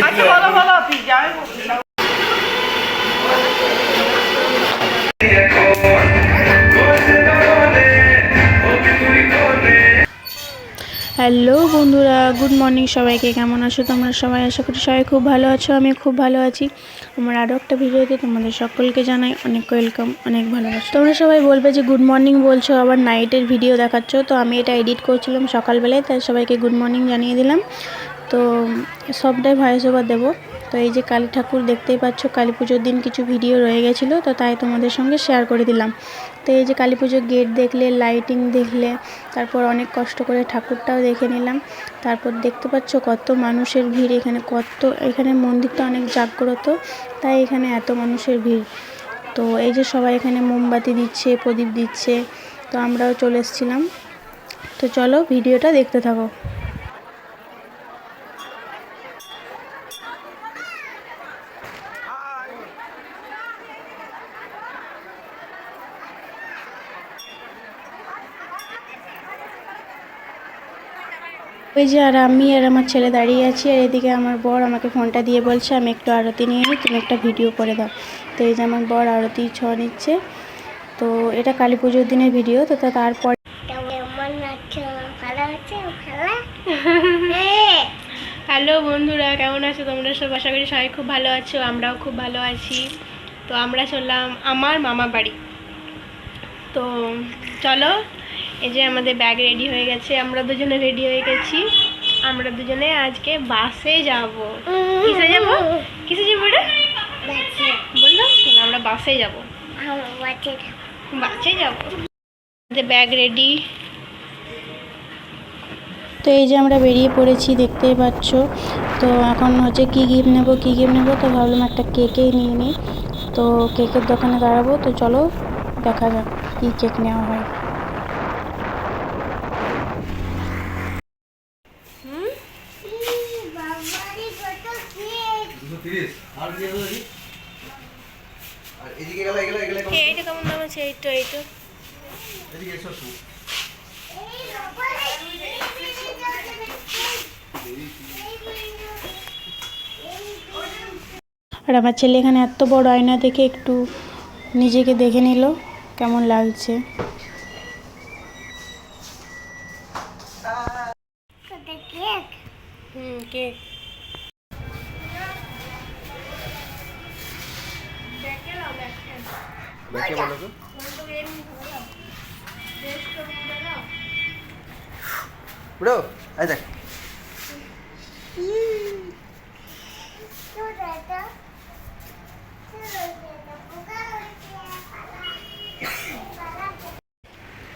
আচ্ছা বলো বলো তুই যাবে হ্যালো বন্ধুরা, গুড মর্নিং সবাইকে। কেমন আছো তোমরা সবাই? আশা করি সবাই খুব ভালো আছো আমি খুব ভালো আছি। আমার আরও একটা ভিডিওতে তোমাদের সকলকে জানাই অনেক ওয়েলকাম, অনেক ভালোবাসা। তোমরা সবাই বলবে যে গুড মর্নিং বলছো, আবার নাইটের ভিডিও দেখাচ্ছ। তো আমি এটা এডিট করছিলাম সকালবেলায়, তাই সবাইকে গুড মর্নিং জানিয়ে দিলাম। তো সবটাই ভয়েস ওভার দেবো। তো এই যে কালী ঠাকুর দেখতেই পাচ্ছ, কালী পুজোর দিন কিছু ভিডিও রয়ে গেছিল, তো তাই তোমাদের সঙ্গে শেয়ার করে দিলাম। তো এই যে কালী পুজোর গেট দেখলে লাইটিং দেখলে, তারপর অনেক কষ্ট করে ঠাকুরটাও দেখে নিলাম। তারপর দেখতে পাচ্ছ কত মানুষের ভিড় এখানে, কত, এখানে মন্দিরটা অনেক জাগ্রত, তাই এখানে এত মানুষের ভিড়। তো এই যে সবাই এখানে মোমবাতি দিচ্ছে, প্রদীপ দিচ্ছে, তো আমরাও চলে এসেছিলাম। তো চলো ভিডিওটা দেখতে থাকো। ওই যে আর আমি আর আমার ছেলে দাঁড়িয়ে আছি আর এদিকে আমার বর আমাকে ফোনটা দিয়ে বলছে আমি একটু আরতি নিয়ে নিই তুমি একটা ভিডিও করে দাও। তো এই যে আমার বর আরতি ছ নিচ্ছে। তো এটা কালী পুজোর দিনের ভিডিও তো তারপর হ্যাঁ হ্যালো বন্ধুরা কেমন আছো তোমরা সব? আশা করি সবাই খুব ভালো আছো আমরাও খুব ভালো আছি। তো আমরা চললাম আমার মামা বাড়ি। তো চলো এই যে আমাদের ব্যাগ রেডি হয়ে গেছে, আমরা দুজনে রেডি হয়ে গেছি। আমরা দুজনে আজকে বাসে যাব। কিসে যাব কিসে যাব রে বলল আমরা বাসে যাব। বাসে যাব। আমাদের ব্যাগ রেডি তো এই যে আমরা বেরিয়ে পড়েছি, দেখতেই পাচ্ছ। তো এখন হচ্ছে কী গিফট নেব, কী গিফট নেব? তো ভাবলাম একটা কেকেই নিয়ে নিই। তো কেকের দোকানে দাঁড়াবো, তো চলো দেখা যাক কী কেক নেওয়া হয় বাবারি কত কেক দুশো তিরিশ আর কি আছে দেখি আর এদিকে গেলে এগুলো এগুলো এইটা কেমন দাম আছে? এইটা এইটা। আর আমার ছেলে এখানে এত বড় আয়না দেখে একটু নিজেকে দেখে নিল কেমন লাগছে? ব্যাগকে বলো তো। ব্রো এই দেখ।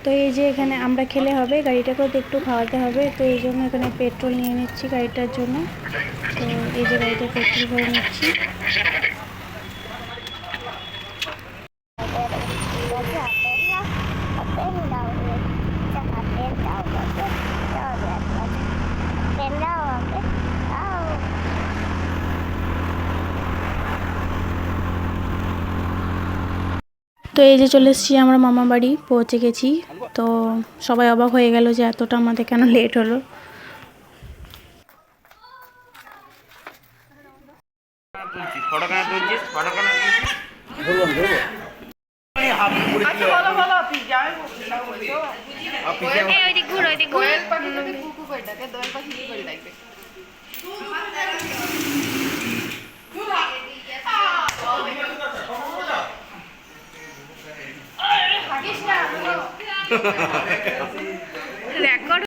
তো এই যে এখানে আমরা খেলে হবে গাড়িটাকেও তো একটু খাওয়াতে হবে তো এই জন্য এখানে পেট্রোল নিয়ে নিচ্ছি গাড়িটার জন্য। তো এই যে গাড়িটা পেট্রোল ভরে নিচ্ছি। তো এই যে চলে এসেছি আমরা মামা বাড়ি, পৌঁছে গেছি। তো সবাই অবাক হয়ে গেল যে এতটা আমাদের কেন লেট হলো। আচ্ছা বলো বলো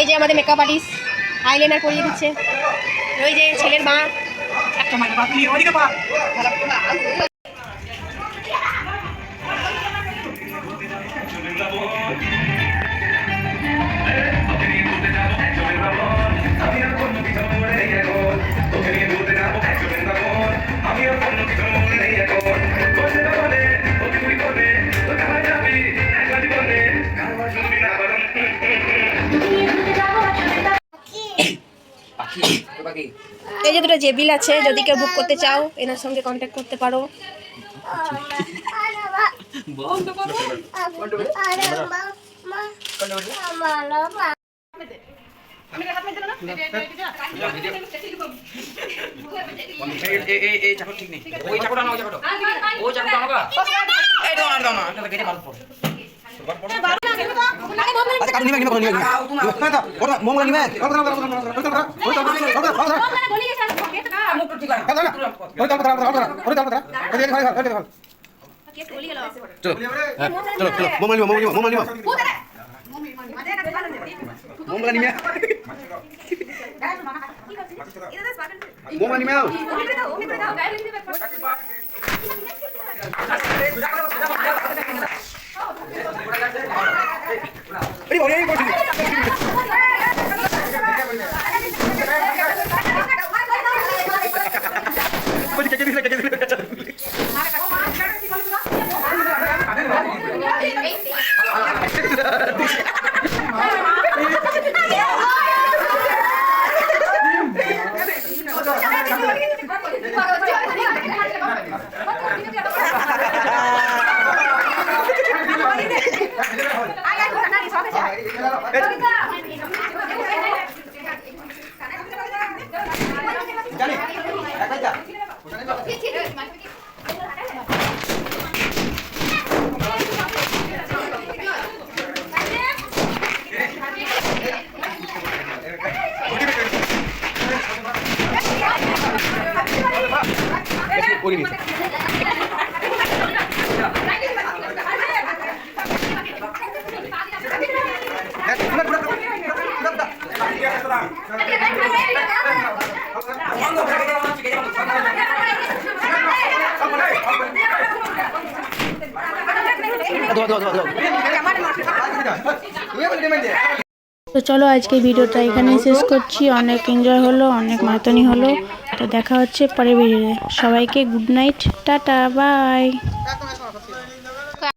এই যে আমাদের মেকআপ আর্টিস্ট আইলাইনার করিয়ে দিচ্ছে। ওই যে ছেলের মা। জেবিল আছে যদি কেউ বুক করতে চাও এনার সঙ্গে কন্ট্যাক্ট করতে পারো ঠিক নেই ওই চাকরটা না ওই চাকরটা ওই চাকরটা এই না গেটে পড়ে আচ্ছা কাটুন নিবে নিবে নিবে নিবে না তো ওটা মোমলা নিবে ওটা ওটা ওটা ওটা ওটা ওটা মুখ ঠিক আছে চলো চলো চলো মোমলা নিবে মোমলা নিবে মোমলা নিবে মোমলা নিবে মোমলা নিবে আরে ওরে কোটি কোটি কে দিলে কে দিলে জানি একাই যা করে নিয়েছে তো চলো আজকে ভিডিওটা এখানেই শেষ করছি। অনেক এনজয় হলো, অনেক মাতনি হলো। তো দেখা হচ্ছে পরে ভিডিওতে সবাইকে গুড নাইট টাটা বাই